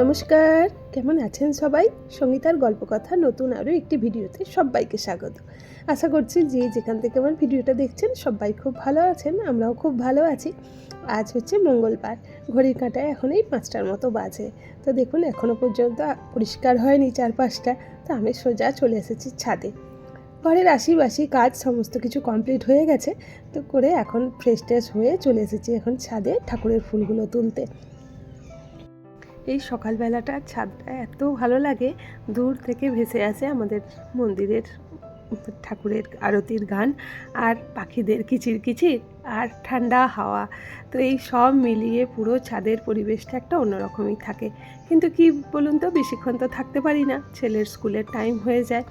নমস্কার, কেমন আছেন সবাই? সঙ্গীতার গল্প কথা নতুন আরও একটি ভিডিওতে সবাইকে স্বাগত। আশা করছি যে যেখান থেকে আমার ভিডিওটা দেখছেন সবাই খুব ভালো আছেন, আমরাও খুব ভালো আছি। আজ হচ্ছে মঙ্গলবার, ঘড়ির কাঁটায় এখন এই পাঁচটার মতো বাজে। তো দেখুন এখনও পর্যন্ত পরিষ্কার হয়নি চারপাশটা, তো আমি সোজা চলে এসেছি ছাদে। ঘরের আশিবাসি কাজ সমস্ত কিছু কমপ্লিট হয়ে গেছে, তো করে এখন ফ্রেশ ট্রেশ হয়ে চলে এসেছি এখন ছাদে ঠাকুরের ফুলগুলো তুলতে। এই সকালবেলাটা ছাদটা এত ভালো লাগে। দূর থেকে ভেসে আসে আমাদের মন্দিরের ঠাকুরের আরতির গান আর পাখিদের কিচির কিচির আর ঠান্ডা হাওয়া। তো এই সব মিলিয়ে পুরো ছাদের পরিবেশটা একটা অন্যরকমই থাকে। কিন্তু কি বলুন তো, বেশিক্ষণ তো থাকতে পারি না। ছেলের স্কুলের টাইম হয়ে যায়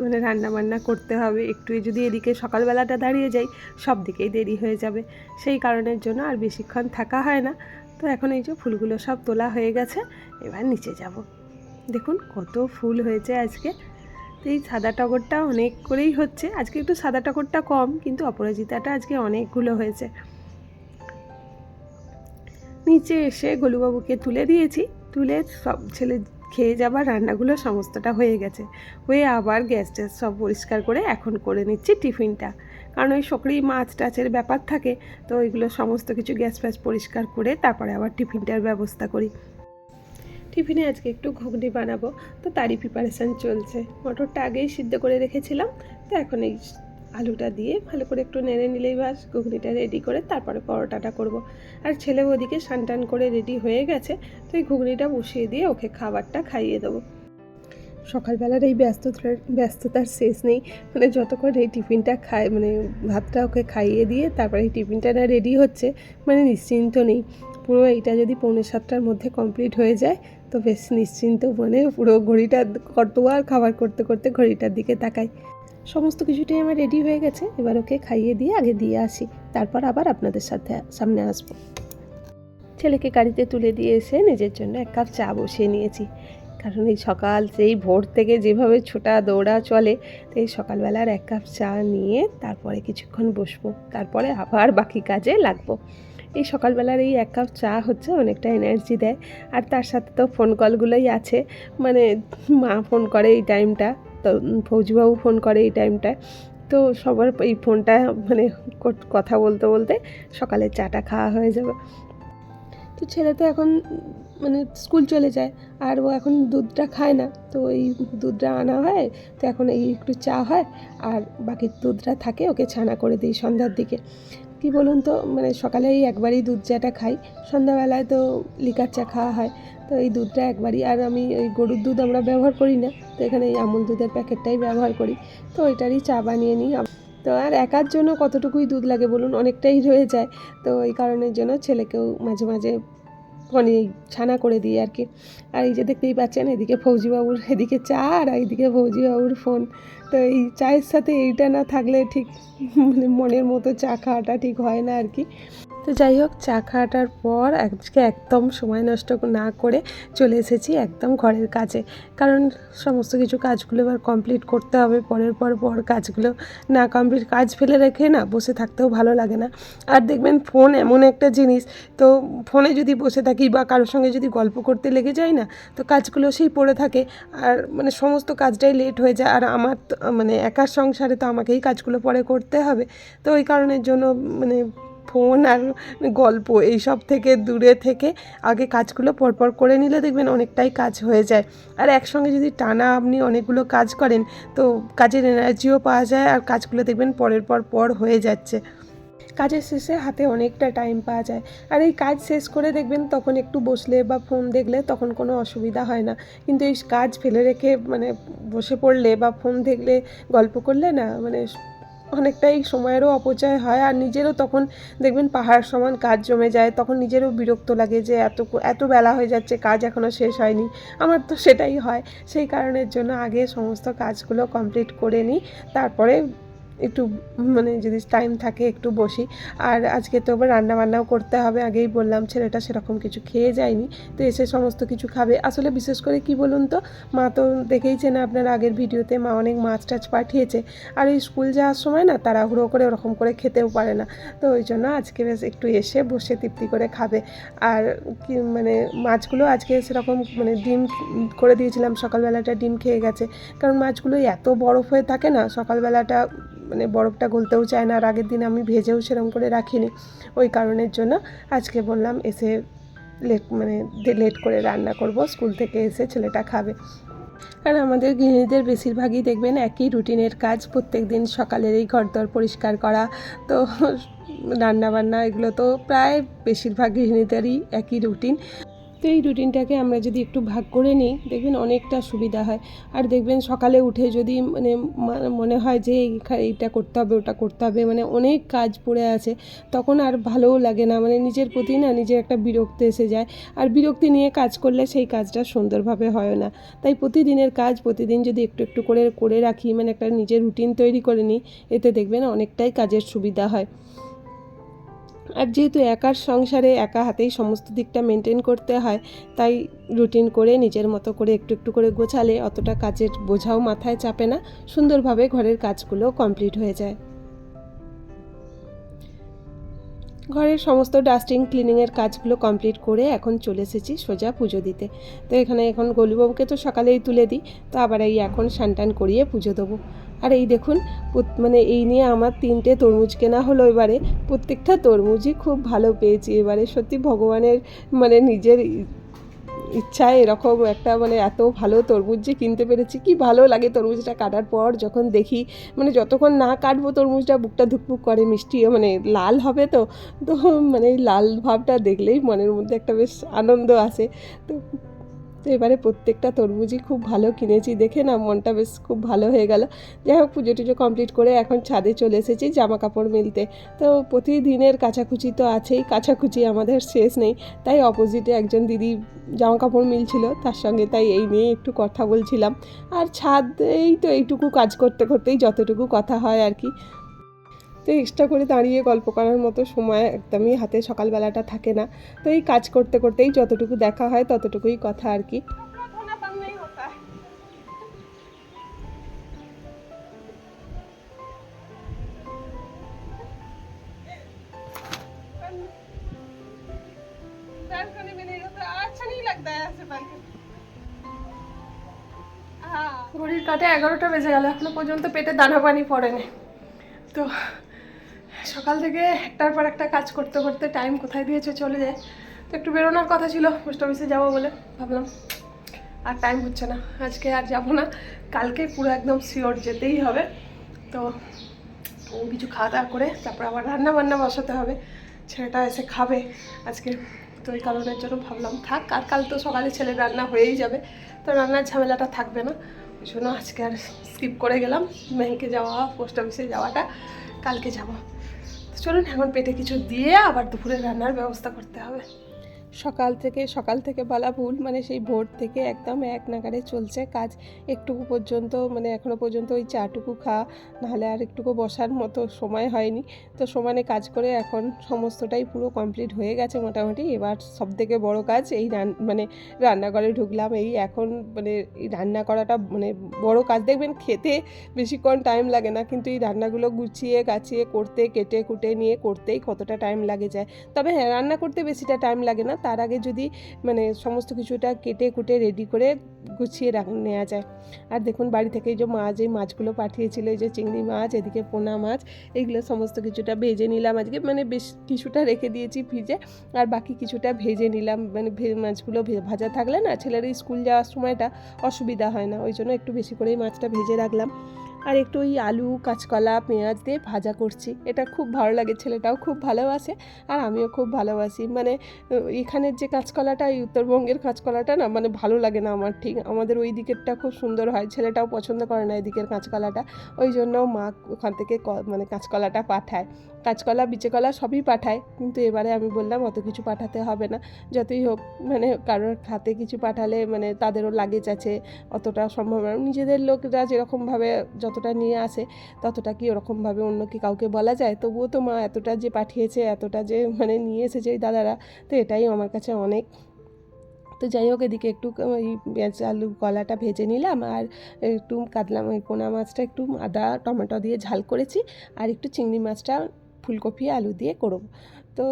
মানে রান্নাবান্না করতে হবে, একটু যদি এদিকে সকালবেলাটা দাঁড়িয়ে যাই, সব দিকেই দেরি হয়ে যাবে। সেই কারণের জন্য আর বেশিক্ষণ থাকা হয় না। তো এখন এই যে ফুলগুলো সব তোলা হয়ে গেছে, এবার নিচে যাব। দেখুন কত ফুল হয়েছে আজকে। তো এই সাদা টগরটা অনেক করেই হচ্ছে। আজকে একটু সাদা টগরটা কম, কিন্তু অপরাজিতাটা আজকে অনেকগুলো হয়েছে। নিচে এসে গোলুবাবুকে তুলে দিয়েছি। তুলে সব ছেলে খেয়ে যাবার রান্নাগুলো সমস্তটা হয়ে গেছে। হয়ে আবার গ্যাস ট্যাস সব পরিষ্কার করে এখন করে নিচ্ছি টিফিনটা। কারণ ওই সকরি মাছ টাচের ব্যাপার থাকে, তো ওইগুলো সমস্ত কিছু গ্যাস ফ্যাস পরিষ্কার করে তারপরে আবার টিফিনটার ব্যবস্থা করি। টিফিনে আজকে একটু ঘুগনি বানাবো, তো তারই প্রিপারেশান চলছে। মটরটা আগেই সিদ্ধ করে রেখেছিলাম, তো এখন এই আলুটা দিয়ে ভালো করে একটু নেড়ে নিলেই বাস, ঘুগনিটা রেডি করে তারপরে পরোটাটা করব। আর ছেলে ওদিকে টান করে রেডি হয়ে গেছে, তো এই ঘুগনিটা বসিয়ে দিয়ে ওকে খাবারটা খাইয়ে দেবো। সকালবেলার এই ব্যস্ততার ব্যস্ততার শেষ নেই। মানে যতক্ষণ এই টিফিনটা খায় মানে ভাতটা ওকে খাইয়ে দিয়ে তারপরে এই টিফিনটা না রেডি হচ্ছে মানে নিশ্চিন্ত নেই। পুরো এইটা যদি পৌনে সাতটার মধ্যে কমপ্লিট হয়ে যায়, তো বেশ নিশ্চিন্ত মানে পুরো ঘড়িটা কতবার খাবার করতে করতে ঘড়িটার দিকে তাকাই। সমস্ত কিছুটাই আমার রেডি হয়ে গেছে। এবার ওকে খাইয়ে দিয়ে আগে দিয়ে আসি। তারপর আবার আপনাদের সাথে সামনে আসব। ছেলেকে গাড়িতে তুলে দিয়ে এসে নিজের জন্য এক কাপ চা বসিয়ে নিয়েছি। কারণ এই সকাল সেই ভোর থেকে যেভাবে ছোটা দৌড়া চলে তো এই সকালবেলার এক কাপ চা নিয়ে তারপরে কিছুক্ষণ বসবো, তারপরে আবার বাকি কাজে লাগবো। এই সকালবেলার এই এক কাপ চা হচ্ছে অনেকটা এনার্জি দেয়, আর তার সাথে তো ফোন কলগুলোই আছে মানে মা ফোন করে এই টাইমটা তো ফৌজিবাবু ফোন করে এই টাইমটায় তো সবার এই ফোনটা মানে কথা বলতে বলতে সকালে চাটা খাওয়া হয়ে যাবে। তো ছেলে তো এখন মানে স্কুল চলে যায়। আর ও এখন দুধটা খায় না। তো এই দুধটা আনা হয়, তো এখন এই একটু চা হয়, আর বাকি দুধটা থাকে, ওকে ছানা করে দিই সন্ধ্যার দিকে। কি বলুন তো মানে সকালে এই একবারই দুধ চাটা খাই। সন্ধ্যাবেলায় তো লিকার চা খাওয়া হয়, তো এই দুধটা একবারই। আর আমি ওই গরুর দুধ আমরা ব্যবহার করি না, তো এখানে এই আমুল দুধের প্যাকেটটাই ব্যবহার করি। তো ওইটারই চা বানিয়ে নিই। তো আর একার জন্য কতটুকুই দুধ লাগে বলুন? অনেকটাই রয়ে যায়। তো এই কারণের জন্য ছেলেকেও মাঝে মাঝে মানে ছানা করে দিই আর কি। আর এই যে দেখতেই পাচ্ছেন, এদিকে ফৌজিবাবুর এদিকে চা আর এইদিকে ফৌজিবাবুর ফোন। তো এই চায়ের সাথে এইটা না থাকলে ঠিক মানে মনের মতো চা খাওয়াটা ঠিক হয় না আর কি। তো যাই হোক, চা খাওয়াটার পর আজকে একদম সময় নষ্ট না করে চলে এসেছি একদম ঘরের কাজে। কারণ সমস্ত কিছু কাজগুলো এবার কমপ্লিট করতে হবে, পরের পর পর কাজগুলো না কমপ্লিট কাজ ফেলে রেখে না বসে থাকতেও ভালো লাগে না। আর দেখবেন ফোন এমন একটা জিনিস, তো ফোনে যদি বসে থাকি বা কারোর সঙ্গে যদি গল্প করতে লেগে যায় না, তো কাজগুলো সেই পড়ে থাকে। আর মানে সমস্ত কাজটাই লেট হয়ে যায়। আর আমার মানে একার সংসারে তো আমাকেই কাজগুলো পরে করতে হবে। তো ওই কারণের জন্য মানে ফোন আর গল্প এইসব থেকে দূরে থেকে আগে কাজগুলো পরপর করে নিলে দেখবেন অনেকটাই কাজ হয়ে যায়। আর একসঙ্গে যদি টানা আপনি অনেকগুলো কাজ করেন, তো কাজের এনার্জিও পাওয়া যায় আর কাজগুলো দেখবেন পরের পর পর হয়ে যাচ্ছে। কাজের শেষে হাতে অনেকটা টাইম পাওয়া যায়। আর এই কাজ শেষ করে দেখবেন তখন একটু বসলে বা ফোন দেখলে তখন কোনো অসুবিধা হয় না। কিন্তু এই কাজ ফেলে রেখে মানে বসে পড়লে বা ফোন দেখলে গল্প করলে না মানে অনেকটাই সময়েরও অপচয় হয় আর নিজেরও তখন দেখবেন পাহাড় সমান কাজ জমে যায়, তখন নিজেরও বিরক্ত লাগে যে এত এত বেলা হয়ে যাচ্ছে, কাজ এখনও শেষ হয়নি। আমার তো সেটাই হয়। সেই কারণের জন্য আগে সমস্ত কাজগুলো কমপ্লিট করে নিই, তারপরে একটু মানে যদি টাইম থাকে একটু বসি। আর আজকে তো আবার রান্না বান্নাও করতে হবে, আগেই বললাম ছেলেটা সেরকম কিছু খেয়ে যায়নি, তো এসে সমস্ত কিছু খাবে। আসলে বিশেষ করে কি বলুন তো, মা তো দেখেইছেন আপনার আগের ভিডিওতে, মা অনেক মাছ টাছ পাঠিয়েছে। আর এই স্কুল যাওয়ার সময় না তাড়াহুড়ো করে ওরকম করে খেতেও পারে না, তো ওই জন্য আজকে বেশ একটু এসে বসে তৃপ্তি করে খাবে। আর কি মানে মাছগুলো আজকে সেরকম মানে ডিম করে দিয়েছিলাম, সকালবেলাটা ডিম খেয়ে গেছে। কারণ মাছগুলো এত বরফ হয়ে থাকে না, সকালবেলাটা মানে বরফটা গলতেও চায় না আর আগের দিন আমি ভেজেও সেরকম করে রাখিনি। ওই কারণের জন্য আজকে বললাম এসে লেট মানে লেট করে রান্না করব, স্কুল থেকে এসে ছেলেটা খাবে। আর আমাদের গৃহিণীদের বেশিরভাগই দেখবেন একই রুটিনের কাজ প্রত্যেক দিন সকালের এই ঘরদর পরিষ্কার করা। তো রান্না বান্না এগুলো তো প্রায় বেশিরভাগ গৃহিণীদেরই একই রুটিন। তো এই রুটিনটাকে আমরা যদি একটু ভাগ করে নিই, দেখবেন অনেকটা সুবিধা হয়। আর দেখবেন সকালে উঠে যদি মানে মনে হয় যে এইটা করতে হবে, ওটা করতে হবে মানে অনেক কাজ পড়ে আছে, তখন আর ভালোও লাগে না। মানে নিজের প্রতি না নিজের একটা বিরক্তি এসে যায়। আর বিরক্তি নিয়ে কাজ করলে সেই কাজটা সুন্দরভাবে হয় না। তাই প্রতিদিনের কাজ প্রতিদিন যদি একটু একটু করে করে রাখি মানে একটা নিজের রুটিন তৈরি করে নিই, এতে দেখবেন অনেকটাই কাজের সুবিধা হয়। আর যেহেতু একার সংসারে একা হাতেই সমস্ত দিকটা মেনটেন করতে হয়, তাই রুটিন করে নিজের মতো করে একটু একটু করে গোছালে অতটা কাজের বোঝাও মাথায় চাপে না, সুন্দরভাবে ঘরের কাজগুলো কমপ্লিট হয়ে যায়। ঘরের সমস্ত ডাস্টিং ক্লিনিংয়ের কাজগুলো কমপ্লিট করে এখন চলে এসেছি সোজা পুজো দিতে। তো এখানে এখন গলুবাবুকে তো সকালেই তুলে দিই, তো আবার এই এখন সানটান করিয়ে পুজো দেবো। আর এই দেখুন মানে এই নিয়ে আমার তিনটে তরমুজ কেনা হলো এবারে। প্রত্যেকটা তরমুজই খুব ভালো পেয়েছি এবারে। সত্যি ভগবানের মানে নিজের ইচ্ছায় এরকম একটা মানে এত ভালো তরমুজ যে কিনতে পেরেছি। কি ভালো লাগে তরমুজটা কাটার পর যখন দেখি মানে যতক্ষণ না কাটবো তরমুজটা, বুকটা ধুকপুক করে, মিষ্টি মানে লাল হবে তো তো মানে লাল ভাবটা দেখলেই মনের মধ্যে একটা বেশ আনন্দ আসে। তো তো এবারে প্রত্যেকটা তরমুজই খুব ভালো কিনেছি। দেখে না, মনটা বেশ খুব ভালো হয়ে গেল। যাই হোক পুজো টুজো কমপ্লিট করে এখন ছাদে চলে এসেছি জামা কাপড় মিলতে। তো প্রতিদিনের কাচাকুচি তো আছেই, কাচাকুচি আমাদের শেষ নেই। তাই অপোজিটে একজন দিদি জামা কাপড় মিলছিল, তার সঙ্গে তাই এই নিয়ে একটু কথা বলছিলাম। আর ছাদ এই তো এইটুকু কাজ করতে করতেই যতটুকু কথা হয় আর কি। তো এক্সট্রা করে দাঁড়িয়ে গল্প করার মতো সময় একদমই হাতে সকালবেলাটা থাকে না। তো এই কাজ করতে করতেই যতটুকু দেখা হয় ততটুকুই কথা আর কি। ঘড়ির কাটে এগারোটা বেজে গেল, এখনও পর্যন্ত পেটে দানা পানি পড়েনি। তো সকাল থেকে একটার পর একটা কাজ করতে করতে টাইম কোথায় দিয়েছে চলে যায়। তো একটু বেরোনোর কথা ছিল পোস্ট অফিসে যাব বলে ভাবলাম। আর টাইম হচ্ছে না, আজকে আর যাব না, কালকে পুরো একদম শিওর যেতেই হবে। তো কিছু খাওয়া দাওয়া করে তারপর আবার রান্না বান্না বসাতে হবে, ছেলেটা এসে খাবে আজকে। তো ওই কারণের জন্য ভাবলাম, থাক, আর কাল তো সকালে ছেলে রান্না হয়েই যাবে। তো রান্নার ঝামেলাটা থাকবে না, ওই জন্য আজকে আর স্কিপ করে গেলাম। ব্যাংকে যাওয়া পোস্ট অফিসে যাওয়াটা, কালকে যাব। চলুন এখন পেটে কিছু দিয়ে আবার দুপুরে রান্নার ব্যবস্থা করতে হবে। সকাল থেকে সকাল থেকে বলা ভুল মানে সেই ভোর থেকে একদম এক নাগারে চলছে কাজ। একটুকু পর্যন্ত মানে এখনও পর্যন্ত ওই চাটুকু খাওয়া নাহলে আর একটুকু বসার মতো সময় হয়নি। তো সমানে কাজ করে এখন সমস্তটাই পুরো কমপ্লিট হয়ে গেছে মোটামুটি। এবার সব থেকে বড় কাজ এই রান মানে রান্নাঘরে ঢুকলাম। এই এখন মানে এই রান্না করাটা মানে বড় কাজ। দেখবেন খেতে বেশিক্ষণ টাইম লাগে না, কিন্তু এই রান্নাগুলো গুছিয়ে, গাছিয়ে, করতে, কেটে, কুটে নিয়ে করতেই কতটা টাইম লাগে যায়। তবে হ্যাঁ রান্না করতে বেশিটা টাইম লাগে না। তার আগে যদি মানে সমস্ত কিছুটা কেটে কুটে রেডি করে গুছিয়ে রাখ নেওয়া যায়। আর দেখুন বাড়ি থেকে যে মাছ এই মাছগুলো পাঠিয়েছিল, এই যে চিংড়ি মাছ, এদিকে পোনা মাছ, এইগুলো সমস্ত কিছুটা ভেজে নিলাম আজকে। মানে বেশ কিছুটা রেখে দিয়েছি ফ্রিজে। আর বাকি কিছুটা ভেজে নিলাম। মানে মাছগুলো ভাজা থাকলে না ছেলের স্কুল যাওয়ার সময়টা অসুবিধা হয় না। ওই জন্য একটু বেশি করেই মাছটা ভেজে রাখলাম। আর একটু ওই আলু, কাঁচকলা, পেঁয়াজ দিয়ে ভাজা করছি। এটা খুব ভালো লাগে, ছেলেটাও খুব ভালোবাসে আর আমিও খুব ভালোবাসি। মানে এখানের যে কাঁচকলাটা, এই উত্তরবঙ্গের কাঁচকলাটা না মানে ভালো লাগে না আমার ঠিক। আমাদের ওই দিকেরটা খুব সুন্দর হয়, ছেলেটাও পছন্দ করে না এদিকের কাঁচকলাটা। ওই জন্য মা ওখান থেকে মানে কাঁচকলাটা পাঠায়। কাঁচকলা, বিচেকলা সবই পাঠায়। কিন্তু এবারে আমি বললাম, অত কিছু পাঠাতে হবে না। যতই হোক মানে কারোর হাতে কিছু পাঠালে মানে তাদেরও লাগেজ আছে, অতটা সম্ভব না। নিজেদের লোকরা যেরকমভাবে যতটা নিয়ে আসে, ততটা কি ওরকমভাবে অন্য কি কাউকে বলা যায়? তবুও তো মা এতটা যে পাঠিয়েছে, এতটা যে মানে নিয়ে এসেছে এই দাদারা, তো এটাই আমার কাছে অনেক। তো যাই হোক, এদিকে একটু ওই পেঁয়াজ, আলু, কলাটা ভেজে নিলাম। আর একটু কাতলাম ওই পোনা মাছটা একটু আদা, টমেটো দিয়ে ঝাল করেছি। আর একটু চিংড়ি মাছটা ফুলকপি, আলু দিয়ে করব। তো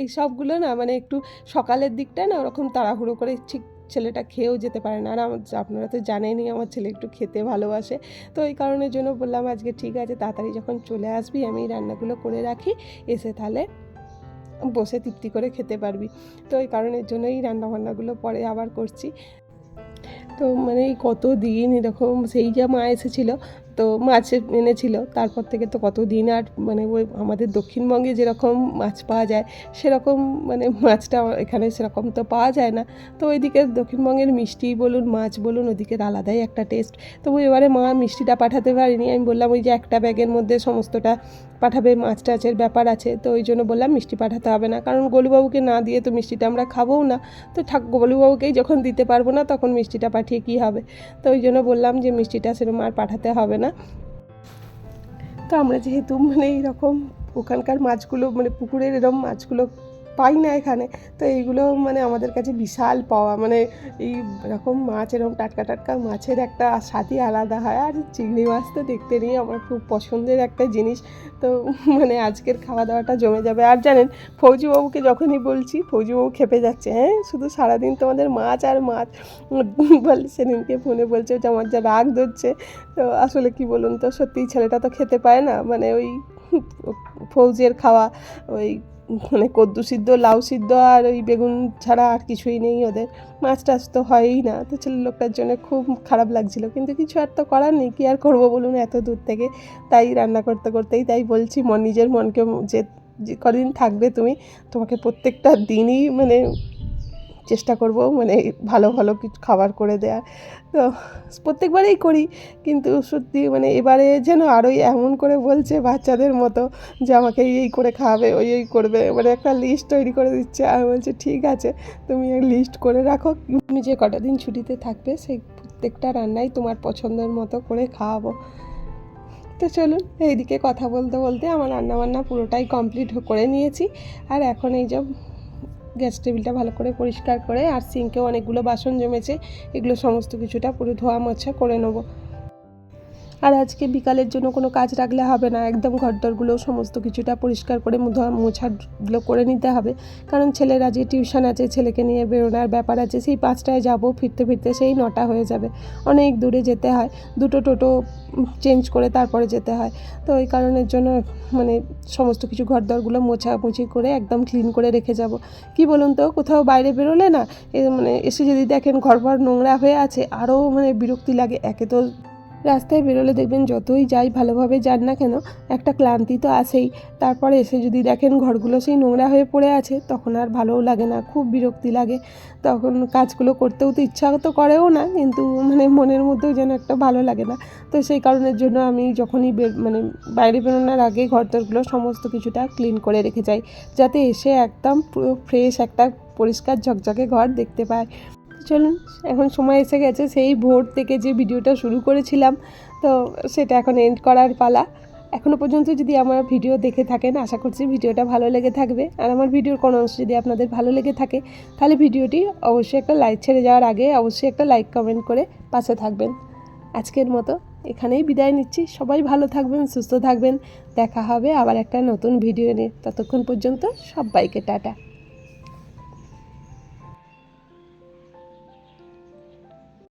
এই সবগুলো না মানে একটু সকালের দিকটা না ওরকম তাড়াহুড়ো করে ঠিক ছেলেটা খেয়েও যেতে পারে না। আর আমার আপনারা তো জানেনই আমার ছেলে একটু খেতে ভালোবাসে। তো এই কারণের জন্য বললাম আজকে ঠিক আছে, তাড়াতাড়ি যখন চলে আসবি আমি এই রান্নাগুলো করে রাখি, এসে তাহলে বসে তৃপ্তি করে খেতে পারবি। তো এই কারণের জন্য জন্যই রান্নাবান্নাগুলো পরে আবার করছি। তো মানে এই কত দিন এরকম সেই যে মা এসেছিল তো মাছ এনেছিল। তারপর থেকে তো কত দিন আর মানে ওই আমাদের দক্ষিণবঙ্গে যেরকম মাছ পাওয়া যায়, সেরকম মানে মাছটা এখানে সেরকম তো পাওয়া যায় না। তো ওইদিকে দক্ষিণবঙ্গের মিষ্টি বলুন, মাছ বলুন ওদিকের আলাদাই একটা টেস্ট তবু এবারে মা মিষ্টিটা পাঠাতে পারিনি। আমি বললাম, ওই যে একটা ব্যাগের মধ্যে সমস্তটা পাঠাবে, মাছ টাছের ব্যাপার আছে। তো ওই জন্য বললাম, মিষ্টি পাঠাতে হবে না। কারণ গোলুবাবুকে না দিয়ে তো মিষ্টিটা আমরা খাবোও না। তো ঠাক, গোলুবাবুকেই যখন দিতে পারব না, তখন মিষ্টিটা পাঠিয়ে কী হবে? তো ওই জন্য বললাম যে, মিষ্টিটা সেরকম আর পাঠাতে হবে না। তো আমরা যেহেতু মানে এইরকম ওখানকার মাছগুলো মানে পুকুরের এরকম মাছগুলো পাই না এখানে। তো এইগুলো মানে আমাদের কাছে বিশাল পাওয়া। মানে এই এরকম মাছ, এরকম টাটকা টাটকা মাছের একটা স্বাদই আলাদা হয়। আর চিংড়ি মাছ তো দেখতে নিয়ে আমার খুব পছন্দের একটা জিনিস। তো মানে আজকের খাওয়া দাওয়াটা জমে যাবে। আর জানেন, ফৌজিবাবুকে যখনই বলছি, ফৌজিবাবু খেপে যাচ্ছে। হ্যাঁ শুধু সারাদিন তোমাদের মাছ আর মাছ। বলে, সেদিনকে ফোনে বলছে যে, আমার যা রাগ ধরছে। তো আসলে কি বলুন তো, সত্যিই ছেলেটা তো খেতে পায় না। মানে ওই ফৌজের খাওয়া, ওই মানে কদ্দু সিদ্ধ, লাউ সিদ্ধ আর ওই বেগুন ছাড়া আর কিছুই নেই ওদের। মাছ টাছ তো হয়ই না। তো ছেলে লোকটার জন্য খুব খারাপ লাগছিল। কিন্তু কিছু আর তো করার নেই। কী আর করব বলুন এত দূর থেকে? তাই রান্না করতে করতেই তাই বলছি, মন নিজের মনকে যে কদিন থাকবে তুমি, তোমাকে প্রত্যেকটা দিনই মানে চেষ্টা করব মানে ভালো ভালো কিছু খাবার করে দেওয়ার তো প্রত্যেকবারেই করি, কিন্তু সত্যি মানে এবারে যেন আরোই এমন করে বলছে বাচ্চাদের মতো যে আমাকে এই করে খাওয়াবে, ওই এই করবে। মানে একটা লিস্ট তৈরি করে দিচ্ছে আমি বলছি, ঠিক আছে, তুমি লিস্ট করে রাখো। তুমি যে কটা দিন ছুটিতে থাকবে, সেই প্রত্যেকটা রান্নাই তোমার পছন্দের মতো করে খাওয়াবো। তো চলুন, এইদিকে কথা বলতে বলতে আমার রান্নাবান্না পুরোটাই কমপ্লিট করে নিয়েছি। আর এখন এই যে গ্যাস টেবিলটা ভালো করে পরিষ্কার করে আর সিঙ্কেও অনেকগুলো বাসন জমেছে, এগুলো সমস্ত কিছুটা পুরো ধোয়া মোছা করে নেব। আর আজকে বিকালের জন্য কোনো কাজ রাখলে হবে না। একদম ঘরদরগুলো সমস্ত কিছুটা পরিষ্কার করে মোছাগুলো করে নিতে হবে। কারণ ছেলের আজকে টিউশন আছে, ছেলেকে নিয়ে বেরোনোর ব্যাপার আছে, সেই পাঁচটায় যাব, ফিরতে ফিরতে সেই নটা হয়ে যাবে। অনেক দূরে যেতে হয়, দুটো টোটো চেঞ্জ করে তারপরে যেতে হয়। তো ওই কারণের জন্য মানে সমস্ত কিছু ঘরদরগুলো মোছামুছি করে একদম ক্লিন করে রেখে যাব। কি বলুন তো, কোথাও বাইরে বেরোলে না মানে এসে যদি দেখেন ঘর ঘর নোংরা হয়ে আছে, আরও মানে বিরক্তি লাগে। একে তো রাস্তায় বেরোলে দেখবেন যতই যাই ভালোভাবে যান না কেন, একটা ক্লান্তি তো আসেই তারপরে এসে যদি দেখেন ঘরগুলো সেই নোংরা হয়ে পড়ে আছে, তখন আর ভালোও লাগে না, খুব বিরক্তি লাগে। তখন কাজগুলো করতেও তো ইচ্ছা তো করেও না, কিন্তু মানে মনের মধ্যেও যেন একটা ভালো লাগে না। তো সেই কারণের জন্য আমি যখনই মানে বাইরে বেরোনোর আগে ঘর ঘরদরগুলো সমস্ত কিছুটা ক্লিন করে রেখে যাই, যাতে এসে একদম ফ্রেশ একটা পরিষ্কার ঝকঝকে ঘর দেখতে পায়। চলুন, এখন সময় এসে গেছে, সেই ভোর থেকে যে ভিডিওটা শুরু করেছিলাম, তো সেটা এখন এন্ড করার পালা। এখনও পর্যন্ত যদি আমার ভিডিও দেখে থাকেন, আশা করছি ভিডিওটা ভালো লেগে থাকবে। আর আমার ভিডিওর কোনো অংশ যদি আপনাদের ভালো লেগে থাকে, তাহলে ভিডিওটি অবশ্যই একটা লাইক ছেড়ে যাওয়ার আগে অবশ্যই একটা লাইক কমেন্ট করে পাশে থাকবেন। আজকের মতো এখানেই বিদায় নিচ্ছি। সবাই ভালো থাকবেন, সুস্থ থাকবেন। দেখা হবে আবার একটা নতুন ভিডিও নিয়ে। ততক্ষণ পর্যন্ত সবাইকে টাটা।